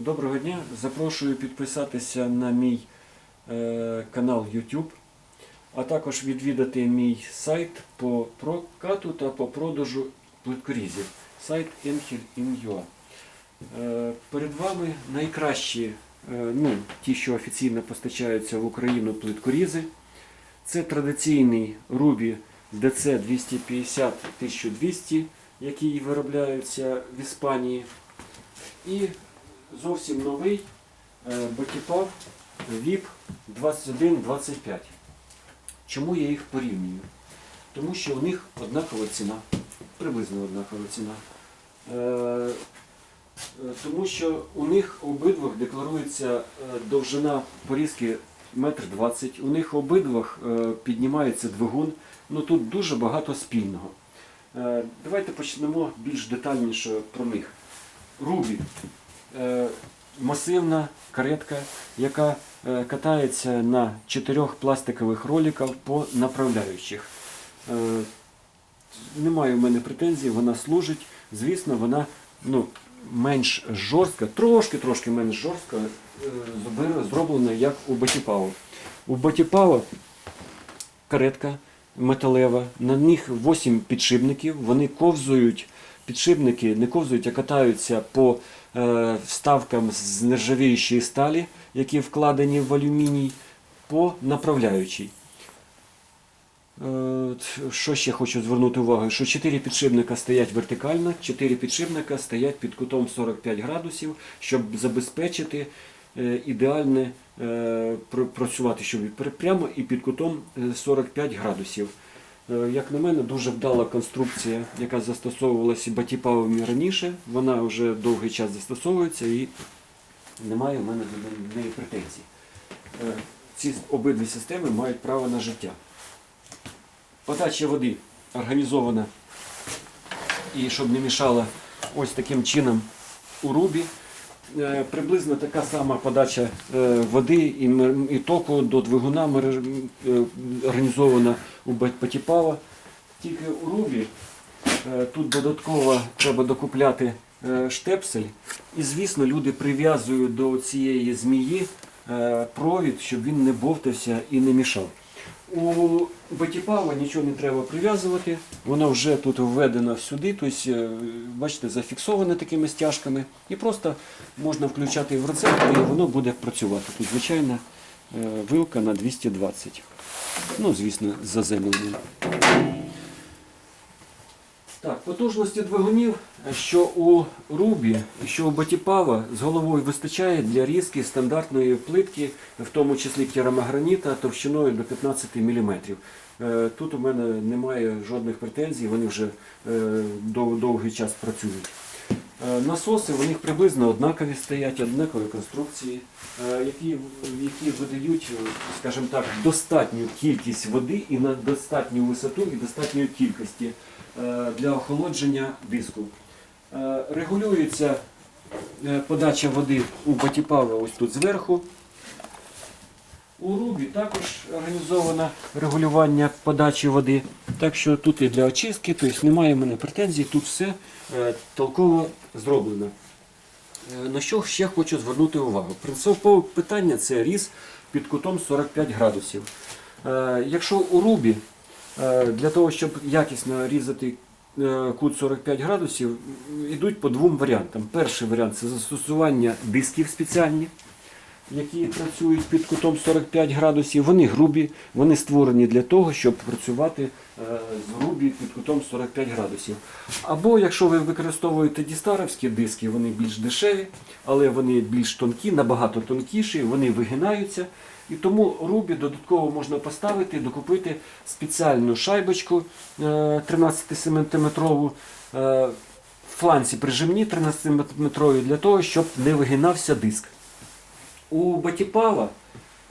Доброго дня. Запрошую підписатися на мій е, канал YouTube, а також відвідати мій сайт по прокату та по продажу плиткорізів. Сайт Enhel.in.ua. Е, перед вами найкращі, е, ну, ті, що офіційно постачаються в Україну плиткорізи. Це традиційний Ruby DC 250 1200, який виробляється в Іспанії. І зовсім новий Батіпав VIP 2125. Чому я їх порівнюю? Тому що у них однакова ціна, приблизно однакова ціна. Е, е, Тому що у них обидвох декларується е, довжина порізки 1,20 м. У них обидвох піднімається двигун. Ну тут дуже багато спільного. Давайте почнемо більш детальніше про них. Рубі масивна каретка, яка е, катається на чотирьох пластикових роликах по направляючих. Е, Немає в мене претензій, вона служить. Звісно, вона ну, менш жорстка, трошки-трошки менш жорстка, е, зроблена як у Батіпау. У Батіпау каретка металева, на них 8 підшипників, вони ковзують, підшипники не ковзують, а катаються по е, вставкам з нержавіючої сталі, які вкладені в алюміній, по направляючій. Е, Що ще хочу звернути увагу, що 4 підшипника стоять вертикально, 4 підшипника стоять під кутом 45 градусів, щоб забезпечити е, ідеальне працювати, щоб прямо і під кутом е, 45 градусів. Е, Як на мене, дуже вдала конструкція, яка застосовувалася батіпавами раніше. Вона вже довгий час застосовується і немає в мене до неї претензій. Е, Ці обидві системи мають право на життя. Подача води організована і щоб не мішала ось таким чином у рубі. Е, Приблизно така сама подача е, води і, току до двигуна е, організована у Батіпава. Тільки у рубі тут додатково треба докупляти штепсель. І, звісно, люди прив'язують до цієї змії провід, щоб він не бовтався і не мішав. У Батіпава нічого не треба прив'язувати, воно вже тут введено сюди, тобто, е, бачите, зафіксоване такими стяжками. І просто можна включати в рецепт і воно буде працювати. Тут звичайна е, вилка на 220. Ну, звісно, з заземленням. Так, потужності двигунів, що у Рубі, що у Батіпава з головою вистачає для різки стандартної плитки, в тому числі керамограніта товщиною до 15 мм. Тут у мене немає жодних претензій, вони вже е, довгий час працюють. Е, Насоси у них приблизно однакові стоять, однакові конструкції, е, які, які видають, е, скажімо так, достатню кількість води і на достатню висоту і достатньої кількості е, для охолодження диску. Е, Регулюється е, подача води у батіпава ось тут зверху. У Рубі також організовано регулювання подачі води. Так що тут і для очистки, тобто немає в мене претензій, тут все е, толково зроблено. Е, На що ще хочу звернути увагу? Принципове питання це різ під кутом 45 градусів. Е, Якщо у Рубі е, для того, щоб якісно різати е, кут 45 градусів, йдуть по двом варіантам. Перший варіант це застосування дисків спеціальні які працюють під кутом 45 градусів, вони грубі, вони створені для того, щоб працювати е, з грубі під кутом 45 градусів. Або якщо ви використовуєте дістаровські диски, вони більш дешеві, але вони більш тонкі, набагато тонкіші, вони вигинаються. І тому рубі додатково можна поставити, докупити спеціальну шайбочку 13-сантиметрову, е, фланці прижимні 13-метрові для того, щоб не вигинався диск. У Батіпава,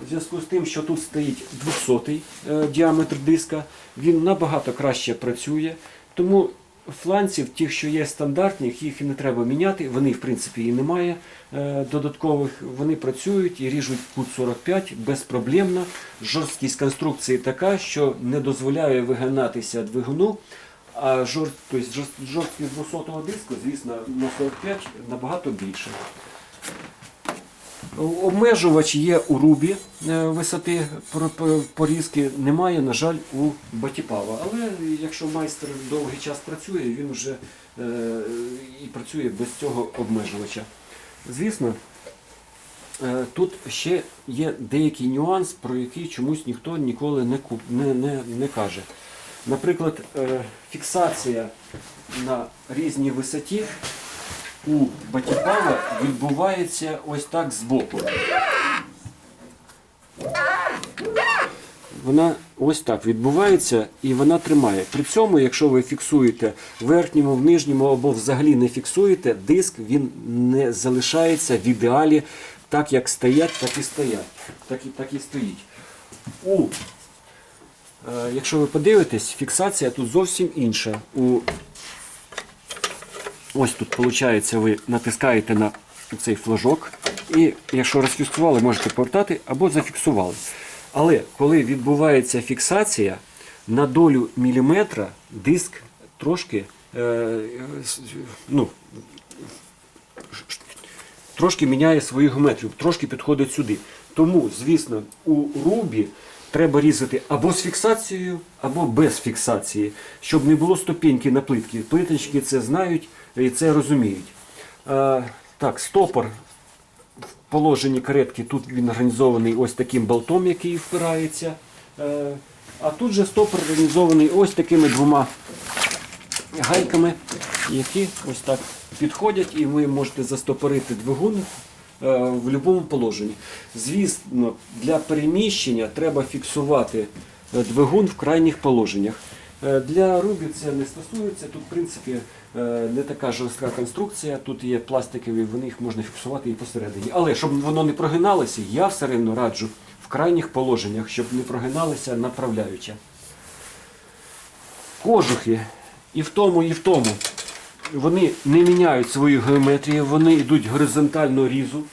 в зв'язку з тим, що тут стоїть 200 е, діаметр диска, він набагато краще працює. Тому фланців, ті, що є стандартні, їх не треба міняти, вони в принципі і немає е, додаткових. Вони працюють і ріжуть кут 45 безпроблемно. Жорсткість конструкції така, що не дозволяє вигинатися двигуну. А жор... тобто, жорсткість 200 диску, звісно, на 45 набагато більше. Обмежувач є у рубі е, висоти пор- пор- порізки, немає, на жаль, у батіпава. Але якщо майстер довгий час працює, він вже е, і працює без цього обмежувача. Звісно, е, тут ще є деякий нюанс, про який чомусь ніхто ніколи не, не, не, не каже. Наприклад, фіксація на різній висоті у батіпава відбувається ось так збоку. Вона ось так відбувається і вона тримає. При цьому, якщо ви фіксуєте в верхньому, в нижньому або взагалі не фіксуєте, диск він не залишається в ідеалі так, як стоять, так і стоять. Так і, так і стоїть. У, е, якщо ви подивитесь, фіксація тут зовсім інша. У Ось тут, виходить, ви натискаєте на цей флажок, і якщо розфіксували, можете повертати або зафіксували. Але коли відбувається фіксація, на долю міліметра диск трошки, е, ну, трошки міняє свою геометрію, трошки підходить сюди. Тому, звісно, у рубі треба різати або з фіксацією, або без фіксації, щоб не було ступеньки на плитки. Плиточки це знають і це розуміють. Е, так, стопор в положенні каретки тут він організований ось таким болтом, який впирається. Е, а тут же стопор організований ось такими двома гайками, які ось так підходять, і ви можете застопорити двигун е, в будь-якому положенні. Звісно, для переміщення треба фіксувати двигун в крайніх положеннях. Для Рубі це не стосується. Тут, в принципі, не така жорстка конструкція. Тут є пластикові, вони їх можна фіксувати і посередині. Але щоб воно не прогиналося, я все одно раджу в крайніх положеннях, щоб не прогиналися направляюча кожухи і в тому, і в тому. Вони не міняють свою геометрію, вони йдуть горизонтально різу.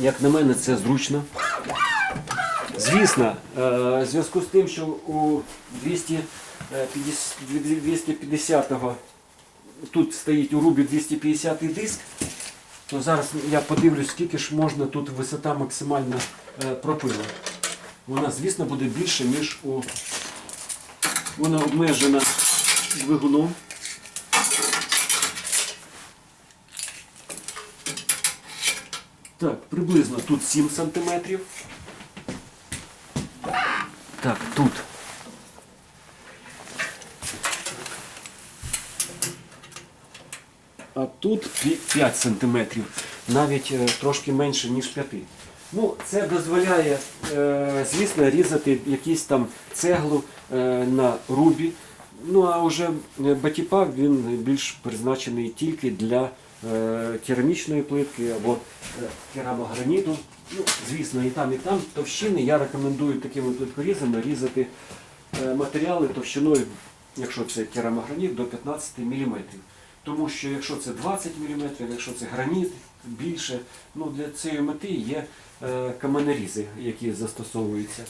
Як на мене, це зручно. Звісно, е, в зв'язку з тим, що у 250-го тут стоїть у рубі 250 диск, то зараз я подивлюсь, скільки ж можна тут висота максимальна е, пропила. Вона, звісно, буде більше, ніж у вона обмежена двигуном. Так, приблизно тут 7 сантиметрів. Так, тут. Тут 5 сантиметрів, навіть е, трошки менше, ніж 5. Ну, це дозволяє, е, звісно, різати якісь там цеглу е, на рубі. Ну а вже е, він більш призначений тільки для керамічної плитки або керамограніту. Ну, звісно, і там, і там товщини. Я рекомендую такими плиткорізами різати матеріали товщиною, якщо це керамограніт, до 15 мм. Тому що якщо це 20 мм, якщо це граніт більше, ну для цієї мети є е, каменерізи, які застосовуються.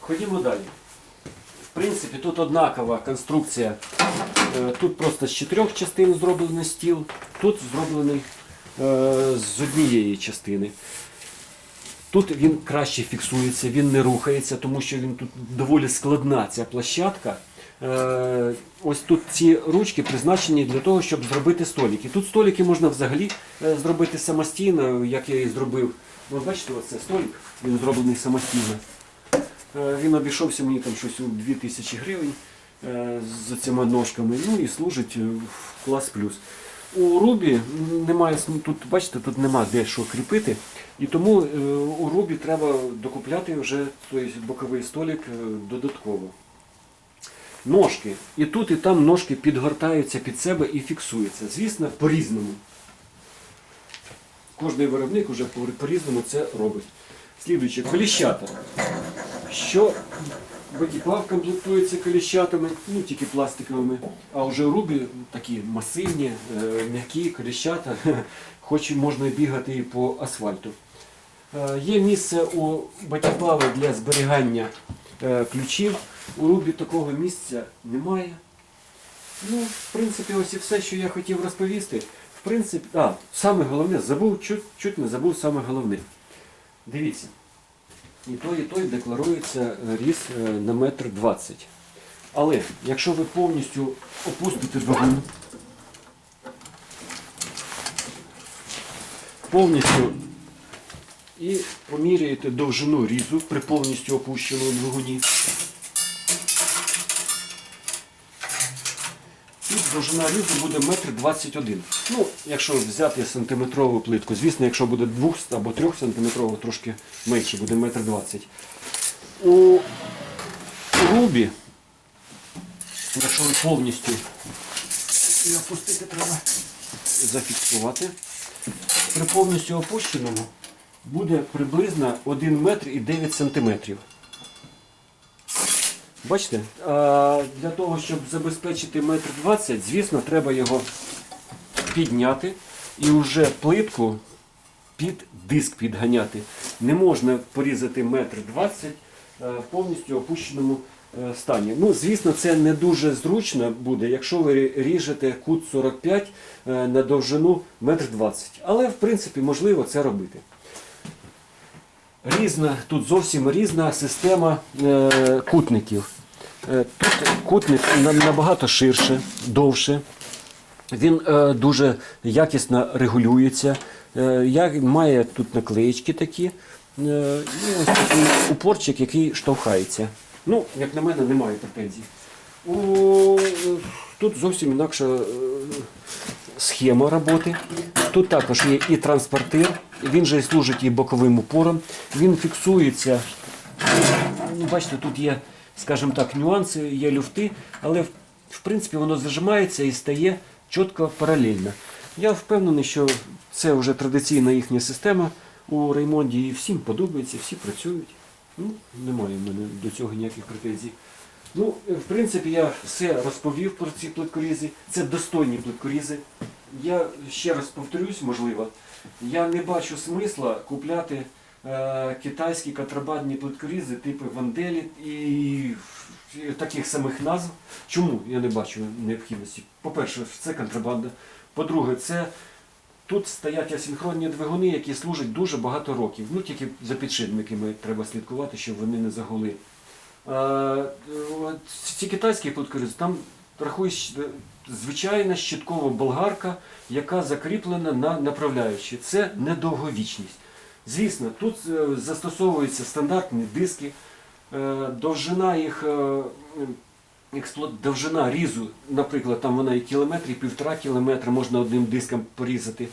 Ходімо далі. В принципі, тут однакова конструкція. Е, Тут просто з чотирьох частин зроблений стіл, тут зроблений е, з однієї частини. Тут він краще фіксується, він не рухається, тому що він тут доволі складна ця площадка. Е, Ось тут ці ручки призначені для того, щоб зробити столики. Тут столики можна взагалі е, зробити самостійно, як я і зробив. Ви бачите, оце столик, він зроблений самостійно. Е, Він обійшовся мені там щось у 2000 гривень з цими ножками, ну і служить в клас плюс. У Рубі немає тут, бачите, тут нема де що кріпити. І тому у Рубі треба докупляти вже той боковий столик е, додатково. Ножки. І тут, і там ножки підгортаються під себе і фіксуються. Звісно, по-різному. Кожний виробник вже по- по-різному це робить. Слідуюче, коліщата. Що Батіплав комплектується коліщатами, ну тільки пластиковими, а вже рубі такі масивні, е, м'які коліщата, хоч можна бігати і по асфальту. Е, Є місце у батіплави для зберігання ключів. У рубі такого місця немає. Ну, в принципі, ось і все, що я хотів розповісти. В принципі, а, саме головне, забув, чуть, чуть не забув саме головне. Дивіться. І той, і той декларується е, різ е, на метр двадцять. Але якщо ви повністю опустите двигун, повністю і поміряєте довжину різу при повністю опущеному двигуні. Тут довжина різу буде метр двадцять один. Ну, якщо взяти сантиметрову плитку, звісно, якщо буде 2 або 3 сантиметрова, трошки менше, буде метр двадцять. У рубі, якщо ви повністю опустити треба зафіксувати, при повністю опущеному буде приблизно 1 метр і 9 сантиметрів. Бачите? Для того, щоб забезпечити метр 20, звісно, треба його підняти і вже плитку під диск підганяти. Не можна порізати метр 20 е, в повністю опущеному е, стані. Ну, звісно, це не дуже зручно буде, якщо ви ріжете кут 45 е, на довжину метр 20. Але в принципі можливо це робити. Різна, тут зовсім різна система е, кутників. Е, тут кутник набагато ширше, довше. Він е, дуже якісно регулюється. Має тут наклеїчки такі. І ось такий упорчик, який штовхається. Ну, як на мене, немає претензій. Тут зовсім інакша схема роботи. Тут також є і транспортир, він же служить і боковим упором. Він фіксується. Ну, бачите, тут є, скажімо так, нюанси, є люфти, але в, принципі воно зажимається і стає чітко паралельно. Я впевнений, що це вже традиційна їхня система у Реймонді і всім подобається, всі працюють. Ну, немає в мене до цього ніяких претензій. Ну, в принципі, я все розповів про ці плиткорізи. Це достойні плиткорізи. Я ще раз повторюсь, можливо, я не бачу смисла купляти е, китайські контрабандні плиткорізи типу Ванделі і таких самих назв. Чому я не бачу необхідності? По-перше, це контрабанда. По-друге, це тут стоять асинхронні двигуни, які служать дуже багато років. Ну тільки за підшипниками треба слідкувати, щоб вони не загули. Е, Ці китайські плиткорізи, там рахуєш звичайна щиткова болгарка, яка закріплена на направляючі. Це недовговічність. Звісно, тут е, застосовуються стандартні диски, е, довжина їх. е, Довжина різу, наприклад, там вона і кілометр, і півтора кілометра можна одним диском порізати.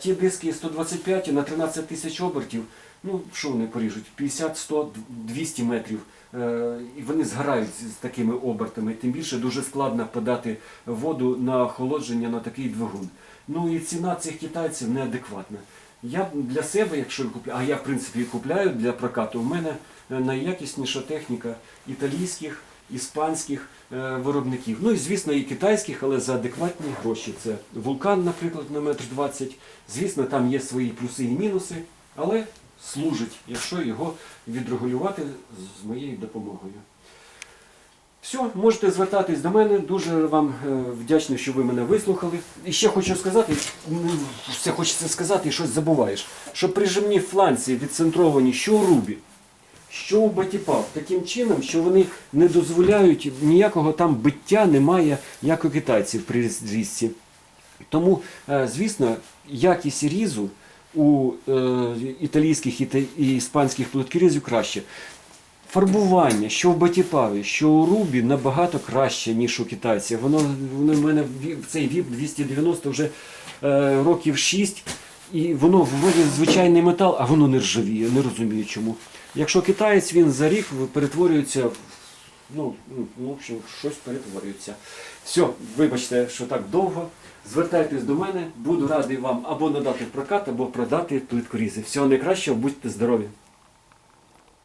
Ті диски 125 на 13 тисяч обертів, ну що вони поріжуть? 50, 100, 200 метрів. Е, І вони згорають з такими обертами. Тим більше дуже складно подати воду на охолодження на такий двигун. Ну і ціна цих китайців неадекватна. Я для себе, якщо купляю, а я в принципі купляю для прокату, у мене е, найякісніша техніка італійських, іспанських е, виробників. Ну і звісно, і китайських, але за адекватні гроші. Це вулкан, наприклад, на метр 20. Звісно, там є свої плюси і мінуси, але служить, якщо його відрегулювати з моєю допомогою. Все, можете звертатись до мене. Дуже вам е, вдячний, що ви мене вислухали. І ще хочу сказати, ну, все хочеться сказати і щось забуваєш, що прижимні фланці відцентровані що у рубі, що у батіпав, таким чином, що вони не дозволяють ніякого там биття немає, як у китайців при різці. Тому, е, звісно, якість різу у е, італійських і іспанських плиткорізів краще. Фарбування, що в батіпаві, що у рубі набагато краще, ніж у китайців. Воно, воно в мене цей віп 290 вже е, років 6, і воно вроді звичайний метал, а воно не ржавіє, не розумію чому. Якщо китаєць, він за рік перетворюється в ну, ну, в общем, щось перетворюється. Все, вибачте, що так довго. Звертайтесь до мене, буду радий вам або надати прокат, або продати плиткорізи. Всього найкращого, будьте здорові!